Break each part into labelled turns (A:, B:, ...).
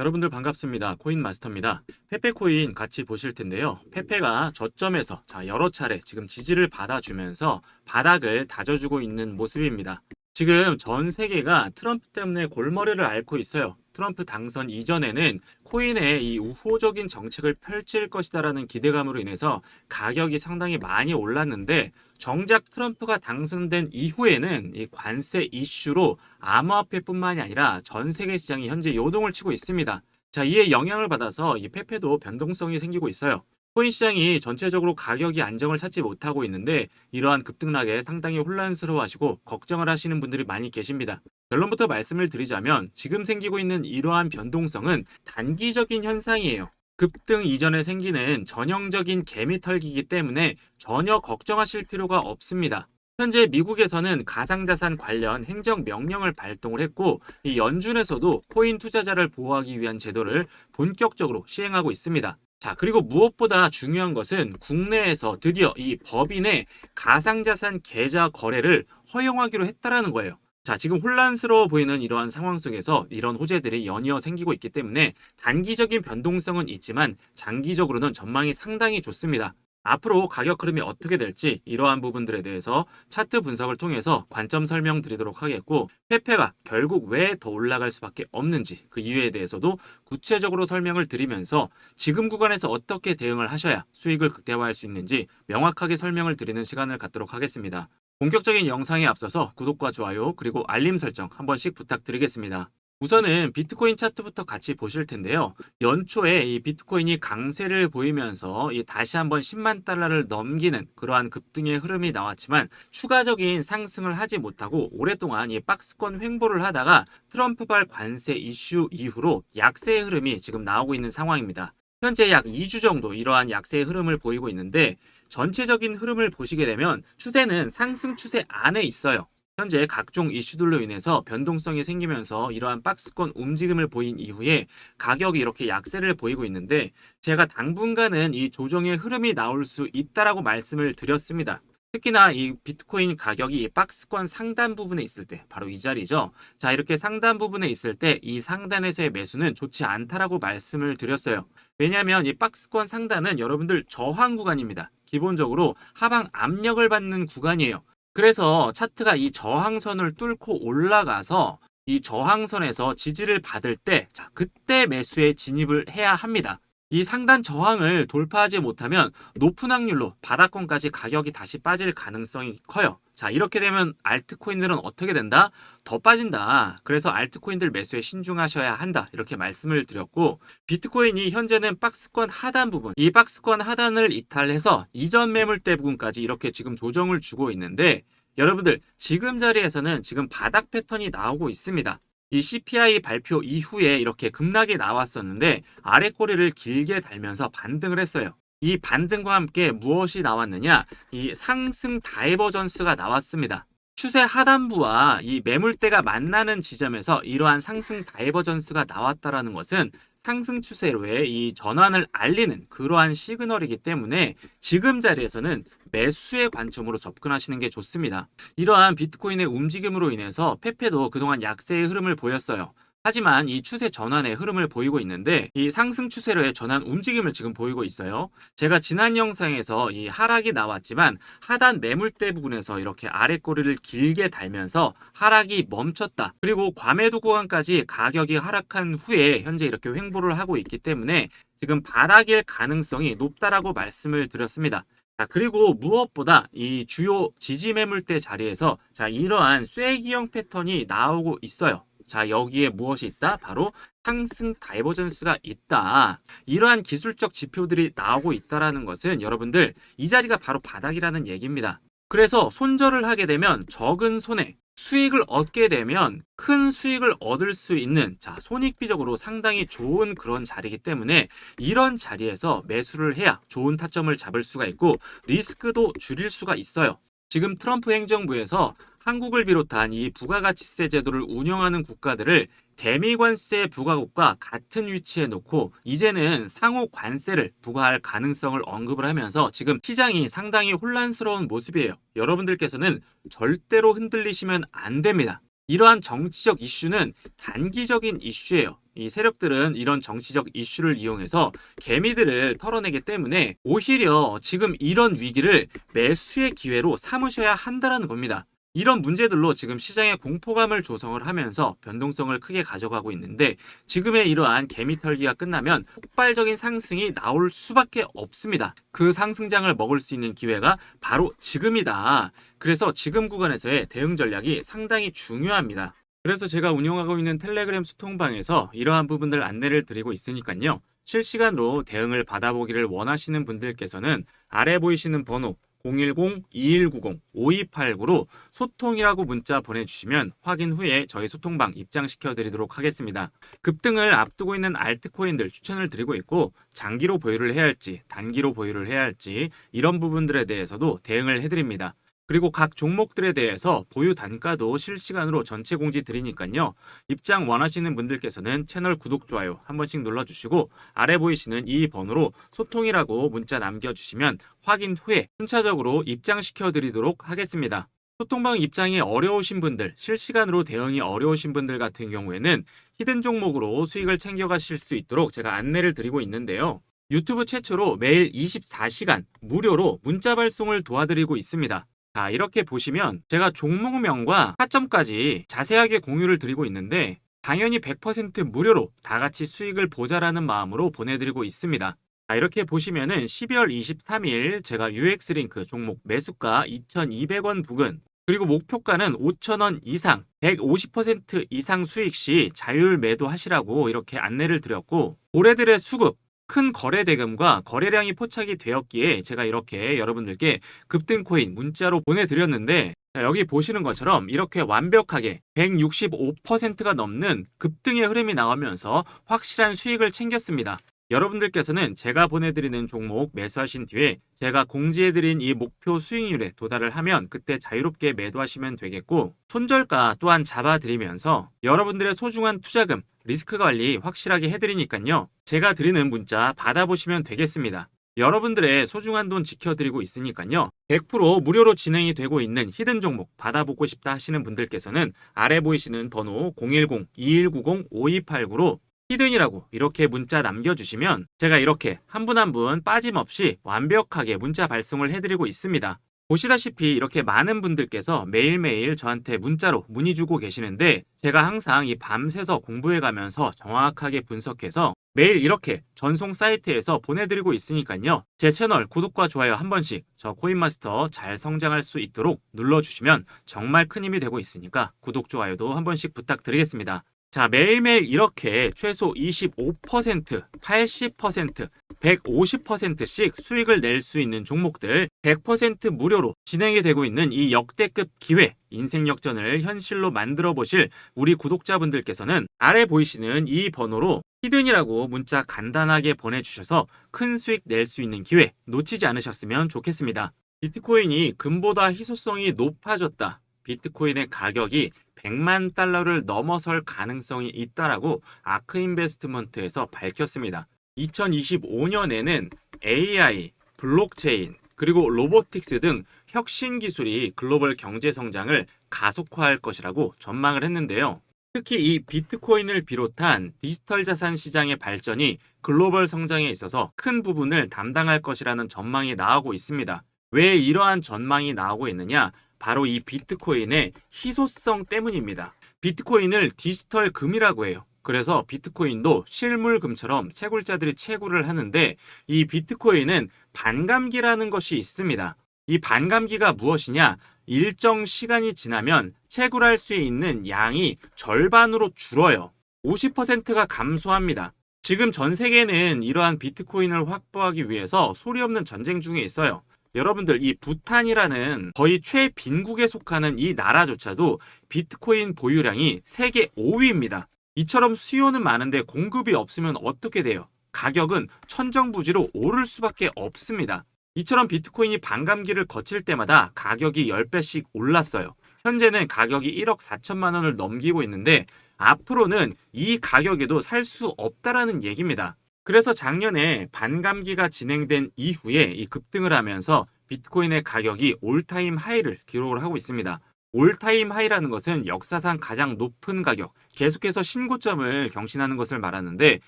A: 여러분들 반갑습니다. 코인 마스터입니다. 페페 코인 같이 보실 텐데요. 페페가 저점에서 자, 여러 차례 지금 지지를 받아주면서 바닥을 다져주고 있는 모습입니다. 지금 전 세계가 트럼프 때문에 골머리를 앓고 있어요. 트럼프 당선 이전에는 코인의 이 우호적인 정책을 펼칠 것이다라는 기대감으로 인해서 가격이 상당히 많이 올랐는데 정작 트럼프가 당선된 이후에는 이 관세 이슈로 암호화폐뿐만이 아니라 전 세계 시장이 현재 요동을 치고 있습니다. 자, 이에 영향을 받아서 이 페페도 변동성이 생기고 있어요. 코인 시장이 전체적으로 가격이 안정을 찾지 못하고 있는데 이러한 급등락에 상당히 혼란스러워하시고 걱정을 하시는 분들이 많이 계십니다. 결론부터 말씀을 드리자면 지금 생기고 있는 이러한 변동성은 단기적인 현상이에요. 급등 이전에 생기는 전형적인 개미털기이기 때문에 전혀 걱정하실 필요가 없습니다. 현재 미국에서는 가상자산 관련 행정 명령을 발동을 했고 이 연준에서도 코인 투자자를 보호하기 위한 제도를 본격적으로 시행하고 있습니다. 자, 그리고 무엇보다 중요한 것은 국내에서 드디어 이 법인의 가상자산 계좌 거래를 허용하기로 했다라는 거예요. 자, 지금 혼란스러워 보이는 이러한 상황 속에서 이런 호재들이 연이어 생기고 있기 때문에 단기적인 변동성은 있지만 장기적으로는 전망이 상당히 좋습니다. 앞으로 가격 흐름이 어떻게 될지 이러한 부분들에 대해서 차트 분석을 통해서 관점 설명 드리도록 하겠고 페페가 결국 왜 더 올라갈 수밖에 없는지 그 이유에 대해서도 구체적으로 설명을 드리면서 지금 구간에서 어떻게 대응을 하셔야 수익을 극대화할 수 있는지 명확하게 설명을 드리는 시간을 갖도록 하겠습니다. 본격적인 영상에 앞서서 구독과 좋아요 그리고 알림 설정 한 번씩 부탁드리겠습니다. 우선은 비트코인 차트부터 같이 보실 텐데요. 연초에 이 비트코인이 강세를 보이면서 이 다시 한번 10만 달러를 넘기는 그러한 급등의 흐름이 나왔지만 추가적인 상승을 하지 못하고 오랫동안 이 박스권 횡보를 하다가 트럼프발 관세 이슈 이후로 약세의 흐름이 지금 나오고 있는 상황입니다. 현재 약 2주 정도 이러한 약세의 흐름을 보이고 있는데 전체적인 흐름을 보시게 되면 추세는 상승 추세 안에 있어요. 현재 각종 이슈들로 인해서 변동성이 생기면서 이러한 박스권 움직임을 보인 이후에 가격이 이렇게 약세를 보이고 있는데 제가 당분간은 이 조정의 흐름이 나올 수 있다라고 말씀을 드렸습니다. 특히나 이 비트코인 가격이 이 박스권 상단 부분에 있을 때 바로 이 자리죠. 자, 이렇게 상단 부분에 있을 때 이 상단에서의 매수는 좋지 않다라고 말씀을 드렸어요. 왜냐하면 이 박스권 상단은 여러분들 저항 구간입니다. 기본적으로 하방 압력을 받는 구간이에요. 그래서 차트가 이 저항선을 뚫고 올라가서 이 저항선에서 지지를 받을 때, 자, 그때 매수에 진입을 해야 합니다. 이 상단 저항을 돌파하지 못하면 높은 확률로 바닥권까지 가격이 다시 빠질 가능성이 커요. 자, 이렇게 되면 알트코인들은 어떻게 된다? 더 빠진다. 그래서 알트코인들 매수에 신중하셔야 한다. 이렇게 말씀을 드렸고, 비트코인이 현재는 박스권 하단 부분, 이 박스권 하단을 이탈해서 이전 매물대 부분까지 이렇게 지금 조정을 주고 있는데, 여러분들, 지금 자리에서는 지금 바닥 패턴이 나오고 있습니다. 이 CPI 발표 이후에 이렇게 급락이 나왔었는데 아래 꼬리를 길게 달면서 반등을 했어요. 이 반등과 함께 무엇이 나왔느냐? 이 상승 다이버전스가 나왔습니다. 추세 하단부와 이 매물대가 만나는 지점에서 이러한 상승 다이버전스가 나왔다라는 것은 상승 추세로의 이 전환을 알리는 그러한 시그널이기 때문에 지금 자리에서는 매수의 관점으로 접근하시는 게 좋습니다. 이러한 비트코인의 움직임으로 인해서 페페도 그동안 약세의 흐름을 보였어요. 하지만 이 추세 전환의 흐름을 보이고 있는데 이 상승 추세로의 전환 움직임을 지금 보이고 있어요. 제가 지난 영상에서 이 하락이 나왔지만 하단 매물대 부분에서 이렇게 아래 꼬리를 길게 달면서 하락이 멈췄다. 그리고 과매도 구간까지 가격이 하락한 후에 현재 이렇게 횡보를 하고 있기 때문에 지금 바닥일 가능성이 높다라고 말씀을 드렸습니다. 자, 그리고 무엇보다 이 주요 지지 매물대 자리에서 자, 이러한 쐐기형 패턴이 나오고 있어요. 자, 여기에 무엇이 있다? 바로 상승 다이버전스가 있다. 이러한 기술적 지표들이 나오고 있다라는 것은 여러분들 이 자리가 바로 바닥이라는 얘기입니다. 그래서 손절을 하게 되면 적은 손해, 수익을 얻게 되면 큰 수익을 얻을 수 있는 자 손익비적으로 상당히 좋은 그런 자리이기 때문에 이런 자리에서 매수를 해야 좋은 타점을 잡을 수가 있고 리스크도 줄일 수가 있어요. 지금 트럼프 행정부에서 한국을 비롯한 이 부가가치세 제도를 운영하는 국가들을 대미관세 부과국과 같은 위치에 놓고 이제는 상호 관세를 부과할 가능성을 언급을 하면서 지금 시장이 상당히 혼란스러운 모습이에요. 여러분들께서는 절대로 흔들리시면 안 됩니다. 이러한 정치적 이슈는 단기적인 이슈예요. 이 세력들은 이런 정치적 이슈를 이용해서 개미들을 털어내기 때문에 오히려 지금 이런 위기를 매수의 기회로 삼으셔야 한다라는 겁니다. 이런 문제들로 지금 시장에 공포감을 조성을 하면서 변동성을 크게 가져가고 있는데 지금의 이러한 개미 털기가 끝나면 폭발적인 상승이 나올 수밖에 없습니다. 그 상승장을 먹을 수 있는 기회가 바로 지금이다. 그래서 지금 구간에서의 대응 전략이 상당히 중요합니다. 그래서 제가 운영하고 있는 텔레그램 소통방에서 이러한 부분들 안내를 드리고 있으니까요. 실시간으로 대응을 받아보기를 원하시는 분들께서는 아래 보이시는 번호 010-2190-5289로 소통이라고 문자 보내주시면 확인 후에 저희 소통방 입장시켜 드리도록 하겠습니다. 급등을 앞두고 있는 알트코인들 추천을 드리고 있고 장기로 보유를 해야 할지 단기로 보유를 해야 할지 이런 부분들에 대해서도 대응을 해드립니다. 그리고 각 종목들에 대해서 보유 단가도 실시간으로 전체 공지 드리니까요. 입장 원하시는 분들께서는 채널 구독, 좋아요 한 번씩 눌러주시고 아래 보이시는 이 번호로 소통이라고 문자 남겨주시면 확인 후에 순차적으로 입장시켜 드리도록 하겠습니다. 소통방 입장이 어려우신 분들, 실시간으로 대응이 어려우신 분들 같은 경우에는 히든 종목으로 수익을 챙겨가실 수 있도록 제가 안내를 드리고 있는데요. 유튜브 최초로 매일 24시간 무료로 문자 발송을 도와드리고 있습니다. 자, 이렇게 보시면 제가 종목명과 타점까지 자세하게 공유를 드리고 있는데 당연히 100% 무료로 다 같이 수익을 보자라는 마음으로 보내드리고 있습니다. 자, 이렇게 보시면은 12월 23일 제가 UX 링크 종목 매수가 2,200원 부근 그리고 목표가는 5,000원 이상 150% 이상 수익 시 자율 매도하시라고 이렇게 안내를 드렸고 고래들의 수급 큰 거래 대금과 거래량이 포착이 되었기에 제가 이렇게 여러분들께 급등 코인 문자로 보내드렸는데 자, 여기 보시는 것처럼 이렇게 완벽하게 165%가 넘는 급등의 흐름이 나오면서 확실한 수익을 챙겼습니다. 여러분들께서는 제가 보내드리는 종목 매수하신 뒤에 제가 공지해드린 이 목표 수익률에 도달을 하면 그때 자유롭게 매도하시면 되겠고 손절가 또한 잡아드리면서 여러분들의 소중한 투자금 리스크 관리 확실하게 해드리니까요. 제가 드리는 문자 받아보시면 되겠습니다. 여러분들의 소중한 돈 지켜드리고 있으니까요. 100% 무료로 진행이 되고 있는 히든 종목 받아보고 싶다 하시는 분들께서는 아래 보이시는 번호 010-2190-5289로 히든이라고 이렇게 문자 남겨주시면 제가 이렇게 한 분 한분 빠짐없이 완벽하게 문자 발송을 해드리고 있습니다. 보시다시피 이렇게 많은 분들께서 매일매일 저한테 문자로 문의 주고 계시는데 제가 항상 이 밤새서 공부해 가면서 정확하게 분석해서 매일 이렇게 전송 사이트에서 보내드리고 있으니까요. 제 채널 구독과 좋아요 한 번씩 저 코인마스터 잘 성장할 수 있도록 눌러주시면 정말 큰 힘이 되고 있으니까 구독, 좋아요도 한 번씩 부탁드리겠습니다. 자, 매일매일 이렇게 최소 25%, 80%, 150%씩 수익을 낼 수 있는 종목들 100% 무료로 진행이 되고 있는 이 역대급 기회, 인생 역전을 현실로 만들어 보실 우리 구독자분들께서는 아래 보이시는 이 번호로 히든이라고 문자 간단하게 보내주셔서 큰 수익 낼 수 있는 기회 놓치지 않으셨으면 좋겠습니다. 비트코인이 금보다 희소성이 높아졌다. 비트코인의 가격이 100만 달러를 넘어설 가능성이 있다라고 아크 인베스트먼트에서 밝혔습니다. 2025년에는 AI, 블록체인, 그리고 로보틱스 등 혁신 기술이 글로벌 경제 성장을 가속화할 것이라고 전망을 했는데요. 특히 이 비트코인을 비롯한 디지털 자산 시장의 발전이 글로벌 성장에 있어서 큰 부분을 담당할 것이라는 전망이 나오고 있습니다. 왜 이러한 전망이 나오고 있느냐? 바로 이 비트코인의 희소성 때문입니다. 비트코인을 디지털 금이라고 해요. 그래서 비트코인도 실물금처럼 채굴자들이 채굴을 하는데 이 비트코인은 반감기라는 것이 있습니다. 이 반감기가 무엇이냐? 일정 시간이 지나면 채굴할 수 있는 양이 절반으로 줄어요. 50%가 감소합니다. 지금 전 세계는 이러한 비트코인을 확보하기 위해서 소리 없는 전쟁 중에 있어요. 여러분들 이 부탄이라는 거의 최빈국에 속하는 이 나라조차도 비트코인 보유량이 세계 5위입니다. 이처럼 수요는 많은데 공급이 없으면 어떻게 돼요? 가격은 천정부지로 오를 수밖에 없습니다. 이처럼 비트코인이 반감기를 거칠 때마다 가격이 10배씩 올랐어요. 현재는 가격이 1억 4천만 원을 넘기고 있는데 앞으로는 이 가격에도 살 수 없다라는 얘기입니다. 그래서 작년에 반감기가 진행된 이후에 이 급등을 하면서 비트코인의 가격이 올타임 하이를 기록을 하고 있습니다. 올타임 하이라는 것은 역사상 가장 높은 가격, 계속해서 신고점을 경신하는 것을 말하는데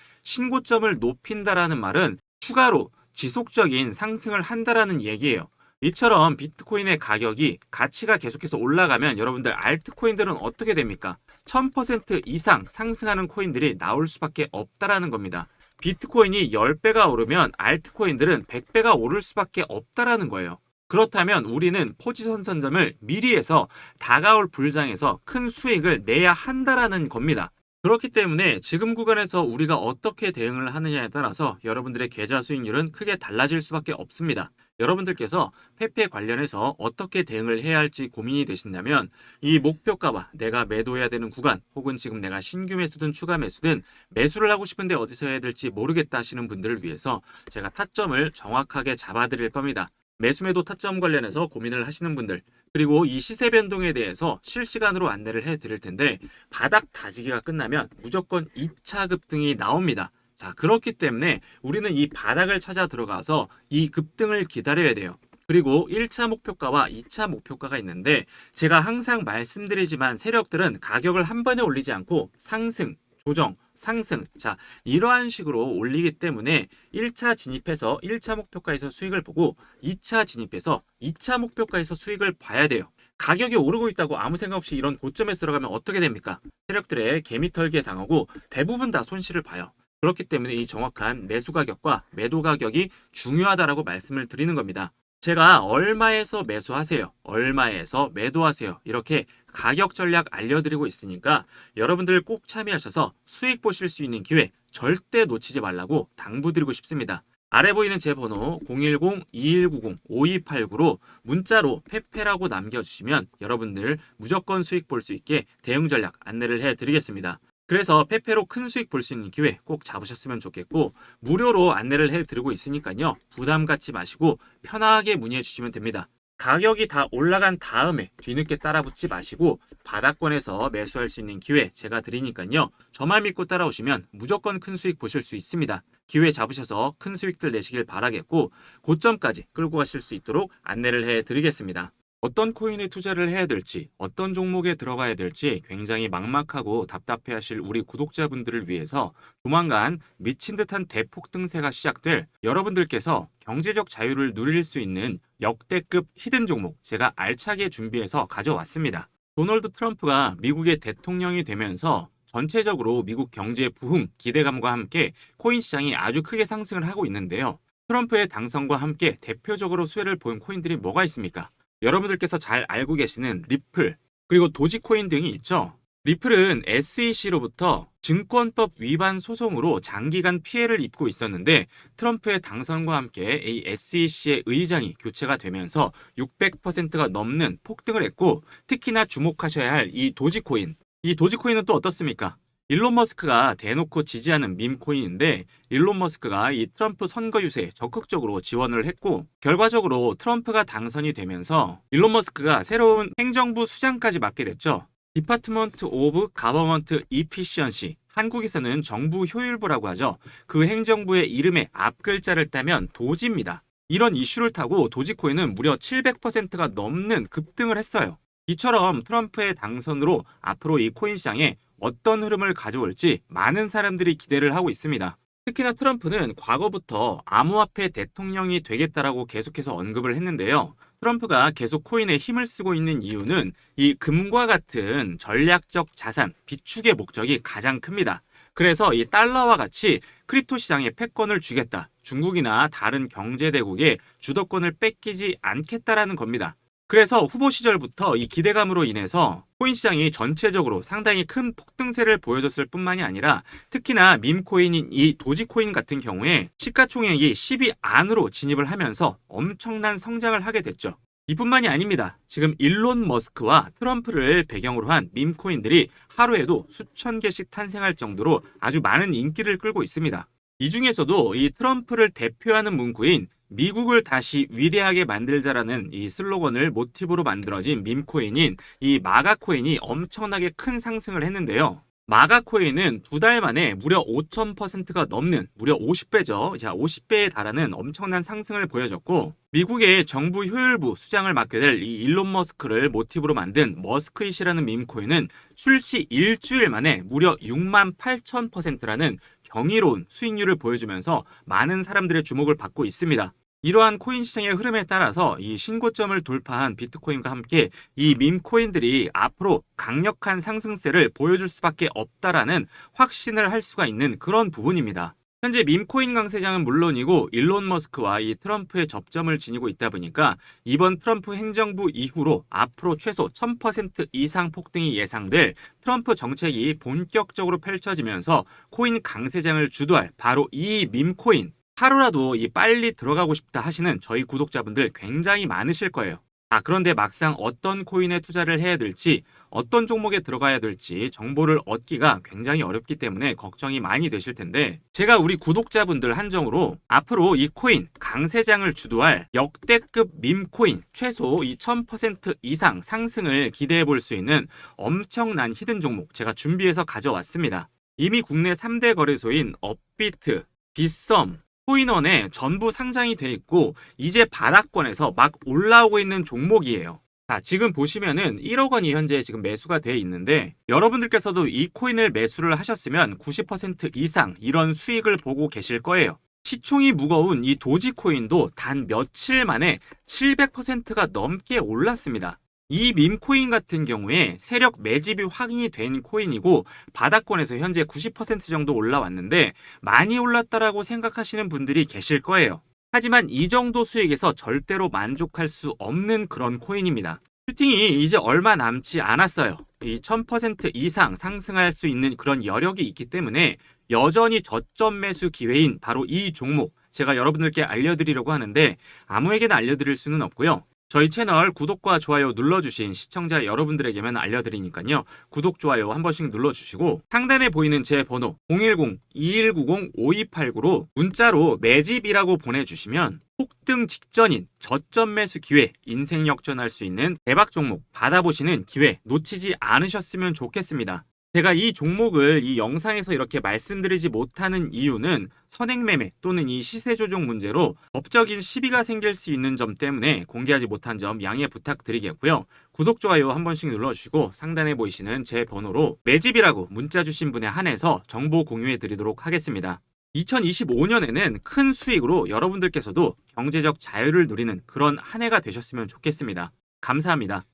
A: 신고점을 높인다라는 말은 추가로 지속적인 상승을 한다라는 얘기예요. 이처럼 비트코인의 가격이 가치가 계속해서 올라가면 여러분들 알트코인들은 어떻게 됩니까? 1000% 이상 상승하는 코인들이 나올 수밖에 없다라는 겁니다. 비트코인이 10배가 오르면 알트코인들은 100배가 오를 수밖에 없다라는 거예요. 그렇다면 우리는 포지션 선점을 미리 해서 다가올 불장에서 큰 수익을 내야 한다라는 겁니다. 그렇기 때문에 지금 구간에서 우리가 어떻게 대응을 하느냐에 따라서 여러분들의 계좌 수익률은 크게 달라질 수밖에 없습니다. 여러분들께서 페페 관련해서 어떻게 대응을 해야 할지 고민이 되신다면 이 목표가와 내가 매도해야 되는 구간 혹은 지금 내가 신규 매수든 추가 매수든 매수를 하고 싶은데 어디서 해야 될지 모르겠다 하시는 분들을 위해서 제가 타점을 정확하게 잡아드릴 겁니다. 매수매도 타점 관련해서 고민을 하시는 분들 그리고 이 시세 변동에 대해서 실시간으로 안내를 해 드릴 텐데 바닥 다지기가 끝나면 무조건 2차 급등이 나옵니다. 자, 그렇기 때문에 우리는 이 바닥을 찾아 들어가서 이 급등을 기다려야 돼요. 그리고 1차 목표가와 2차 목표가가 있는데 제가 항상 말씀드리지만 세력들은 가격을 한 번에 올리지 않고 상승, 조정, 상승. 자, 이러한 식으로 올리기 때문에 1차 진입해서 1차 목표가에서 수익을 보고 2차 진입해서 2차 목표가에서 수익을 봐야 돼요. 가격이 오르고 있다고 아무 생각 없이 이런 고점에 들어가면 어떻게 됩니까? 세력들의 개미털기에 당하고 대부분 다 손실을 봐요. 그렇기 때문에 이 정확한 매수 가격과 매도 가격이 중요하다라고 말씀을 드리는 겁니다. 제가 얼마에서 매수하세요, 얼마에서 매도하세요 이렇게 가격 전략 알려드리고 있으니까 여러분들 꼭 참여하셔서 수익 보실 수 있는 기회 절대 놓치지 말라고 당부드리고 싶습니다. 아래 보이는 제 번호 010-2190-5289로 문자로 페페라고 남겨주시면 여러분들 무조건 수익 볼 수 있게 대응 전략 안내를 해드리겠습니다. 그래서 페페로 큰 수익 볼 수 있는 기회 꼭 잡으셨으면 좋겠고 무료로 안내를 해드리고 있으니까요 부담 갖지 마시고 편하게 문의해 주시면 됩니다. 가격이 다 올라간 다음에 뒤늦게 따라붙지 마시고 바닥권에서 매수할 수 있는 기회 제가 드리니까요 저만 믿고 따라오시면 무조건 큰 수익 보실 수 있습니다. 기회 잡으셔서 큰 수익들 내시길 바라겠고 고점까지 끌고 가실 수 있도록 안내를 해드리겠습니다. 어떤 코인에 투자를 해야 될지, 어떤 종목에 들어가야 될지 굉장히 막막하고 답답해 하실 우리 구독자분들을 위해서 조만간 미친 듯한 대폭 등세가 시작될 여러분들께서 경제적 자유를 누릴 수 있는 역대급 히든 종목 제가 알차게 준비해서 가져왔습니다. 도널드 트럼프가 미국의 대통령이 되면서 전체적으로 미국 경제 부흥 기대감과 함께 코인 시장이 아주 크게 상승을 하고 있는데요. 트럼프의 당선과 함께 대표적으로 수혜를 보인 코인들이 뭐가 있습니까? 여러분들께서 잘 알고 계시는 리플, 그리고 도지코인 등이 있죠. 리플은 SEC로부터 증권법 위반 소송으로 장기간 피해를 입고 있었는데 트럼프의 당선과 함께 이 SEC의 의장이 교체가 되면서 600%가 넘는 폭등을 했고 특히나 주목하셔야 할 이 도지코인. 이 도지코인은 또 어떻습니까? 일론 머스크가 대놓고 지지하는 밈코인인데 일론 머스크가 이 트럼프 선거 유세에 적극적으로 지원을 했고 결과적으로 트럼프가 당선이 되면서 일론 머스크가 새로운 행정부 수장까지 맡게 됐죠. 디파트먼트 오브 가버먼트 이피시언시 한국에서는 정부 효율부라고 하죠. 그 행정부의 이름의 앞 글자를 따면 도지입니다. 이런 이슈를 타고 도지코인은 무려 700%가 넘는 급등을 했어요. 이처럼 트럼프의 당선으로 앞으로 이 코인 시장에 어떤 흐름을 가져올지 많은 사람들이 기대를 하고 있습니다. 특히나 트럼프는 과거부터 암호화폐 대통령이 되겠다라고 계속해서 언급을 했는데요. 트럼프가 계속 코인에 힘을 쓰고 있는 이유는 이 금과 같은 전략적 자산 비축의 목적이 가장 큽니다. 그래서 이 달러와 같이 크립토 시장에 패권을 주겠다. 중국이나 다른 경제대국의 주도권을 뺏기지 않겠다라는 겁니다. 그래서 후보 시절부터 이 기대감으로 인해서 코인 시장이 전체적으로 상당히 큰 폭등세를 보여줬을 뿐만이 아니라 특히나 밈코인인 이 도지코인 같은 경우에 시가총액이 10위 안으로 진입을 하면서 엄청난 성장을 하게 됐죠. 이뿐만이 아닙니다. 지금 일론 머스크와 트럼프를 배경으로 한 밈코인들이 하루에도 수천 개씩 탄생할 정도로 아주 많은 인기를 끌고 있습니다. 이 중에서도 이 트럼프를 대표하는 문구인 미국을 다시 위대하게 만들자라는 이 슬로건을 모티브로 만들어진 밈코인인 이 마가코인이 엄청나게 큰 상승을 했는데요. 마가코인은 두 달 만에 무려 5,000%가 넘는 무려 50배죠. 자, 50배에 달하는 엄청난 상승을 보여줬고 미국의 정부 효율부 수장을 맡게 될 이 일론 머스크를 모티브로 만든 머스크잇이라는 밈코인은 출시 일주일 만에 무려 6만 8,000%라는 경이로운 수익률을 보여주면서 많은 사람들의 주목을 받고 있습니다. 이러한 코인 시장의 흐름에 따라서 이 신고점을 돌파한 비트코인과 함께 이 밈코인들이 앞으로 강력한 상승세를 보여줄 수밖에 없다라는 확신을 할 수가 있는 그런 부분입니다. 현재 밈코인 강세장은 물론이고 일론 머스크와 이 트럼프의 접점을 지니고 있다 보니까 이번 트럼프 행정부 이후로 앞으로 최소 1000% 이상 폭등이 예상될 트럼프 정책이 본격적으로 펼쳐지면서 코인 강세장을 주도할 바로 이 밈코인 하루라도 이 빨리 들어가고 싶다 하시는 저희 구독자분들 굉장히 많으실 거예요. 아, 그런데 막상 어떤 코인에 투자를 해야 될지, 어떤 종목에 들어가야 될지 정보를 얻기가 굉장히 어렵기 때문에 걱정이 많이 되실 텐데, 제가 우리 구독자분들 한정으로 앞으로 이 코인 강세장을 주도할 역대급 밈코인 최소 이 1000% 이상 상승을 기대해 볼 수 있는 엄청난 히든 종목 제가 준비해서 가져왔습니다. 이미 국내 3대 거래소인 업비트, 빗썸, 코인원에 전부 상장이 돼 있고 이제 바닥권에서 막 올라오고 있는 종목이에요. 자, 지금 보시면은 1억 원이 현재 지금 매수가 돼 있는데 여러분들께서도 이 코인을 매수를 하셨으면 90% 이상 이런 수익을 보고 계실 거예요. 시총이 무거운 이 도지코인도 단 며칠 만에 700%가 넘게 올랐습니다. 이 밈코인 같은 경우에 세력 매집이 확인이 된 코인이고 바닥권에서 현재 90% 정도 올라왔는데 많이 올랐다라고 생각하시는 분들이 계실 거예요. 하지만 이 정도 수익에서 절대로 만족할 수 없는 그런 코인입니다. 슈팅이 이제 얼마 남지 않았어요. 이 1000% 이상 상승할 수 있는 그런 여력이 있기 때문에 여전히 저점 매수 기회인 바로 이 종목 제가 여러분들께 알려드리려고 하는데 아무에게나 알려드릴 수는 없고요. 저희 채널 구독과 좋아요 눌러주신 시청자 여러분들에게만 알려드리니까요. 구독, 좋아요 한 번씩 눌러주시고 상단에 보이는 제 번호 010-2190-5289로 문자로 매집이라고 보내주시면 폭등 직전인 저점 매수 기회, 인생 역전할 수 있는 대박 종목 받아보시는 기회 놓치지 않으셨으면 좋겠습니다. 제가 이 종목을 이 영상에서 이렇게 말씀드리지 못하는 이유는 선행매매 또는 이 시세 조정 문제로 법적인 시비가 생길 수 있는 점 때문에 공개하지 못한 점 양해 부탁드리겠고요. 구독, 좋아요 한 번씩 눌러주시고 상단에 보이시는 제 번호로 매집이라고 문자 주신 분에 한해서 정보 공유해 드리도록 하겠습니다. 2025년에는 큰 수익으로 여러분들께서도 경제적 자유를 누리는 그런 한 해가 되셨으면 좋겠습니다. 감사합니다.